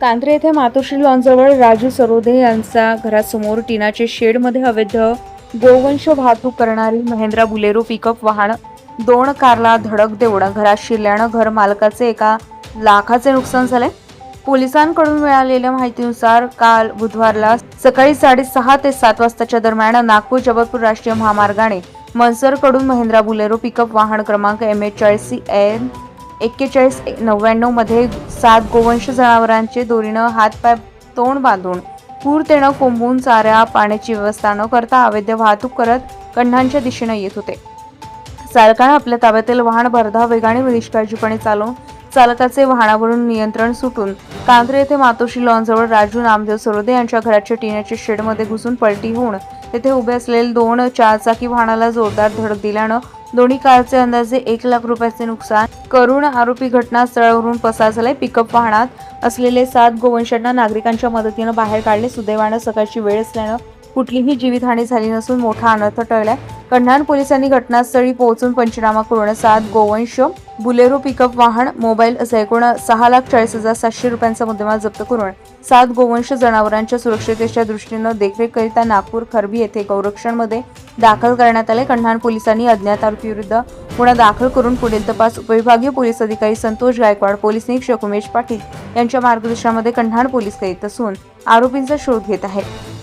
कांद्रे येथे मातोश्री लॉनजवळ राजू सरोदे यांच्या घरासमोर टिनाचे शेडमध्ये अवैध गोवंश वाहतूक करणारी महेंद्रा बुलेरो पिकअप वाहन दोन कारला धडक देऊन घरात शिरल्यानं घर मालकाचे एका लाखाचे नुकसान झाले. पोलिसांकडून मिळालेल्या माहितीनुसार काल बुधवारला सकाळी साडेसहा ते सात वाजताच्या दरम्यान नागपूर जबलपूर राष्ट्रीय महामार्गाने मनसरकडून महेंद्रा बुलेरो पिकअप वाहन क्रमांक एम एच चाळीस एन एक्केचाळीस नव्याण्णवमध्ये सात गोवंश जनावरांचे दोरीनं हातपाय तोंड बांधून पूर्तेनं कोंबून चाऱ्या पाण्याची व्यवस्था न करता अवैध वाहतूक करत कण्हांच्या दिशेनं येत होते. चालकानं आपल्या ताब्यातील वाहन भरधाव वेगाने व निष्काळजीपणे चालवून चालकाचे वाहनावरून नियंत्रण सुटून कांद्रे येथे मातोशी लॉनजवळ राजू नामदेव सरोदे यांच्या घराच्या टिण्याच्या शेडमध्ये घुसून पलटी होऊन तेथे उभे असलेले दोन चारचाकी वाहनाला जोरदार धडक दिल्यानं दोन्ही कारचे अंदाजे एक लाख रुपयाचे नुकसान. करून आरोपी घटनास्थळावरून पसार झाले पिकअप वाहनात. असलेले सात गोवंशांना नागरिकांच्या मदतीनं बाहेर काढले. सुदैवानं सकाळची वेळ असल्यानं कुठलीही जीवितहानी झाली नसून मोठा अनर्थ टळलाय. कन्हान पोलिसांनी घटनास्थळी पोहोचून पंचनामा करून सात गोवंश बुलेरो पिकअप वाहन मोबाईल असा एकूण सहा लाख चाळीस हजार सातशे रुपयांचा मुद्देमाल जप्त करून सात गोवंश जनावरांच्या सुरक्षितेच्या दृष्टीनं देखरेखकरिता नागपूर खरबी येथे गौरक्षणमध्ये दाखल करण्यात आले. कन्हान पोलिसांनी अज्ञात आरोपीविरुद्ध गुन्हा दाखल करून पुढील तपास उपविभागीय पोलीस अधिकारी संतोष गायकवाड पोलीस निरीक्षक उमेश पाटील यांच्या मार्गदर्शनामध्ये कन्हान पोलीस करीत असून आरोपींचा शोध घेत आहेत.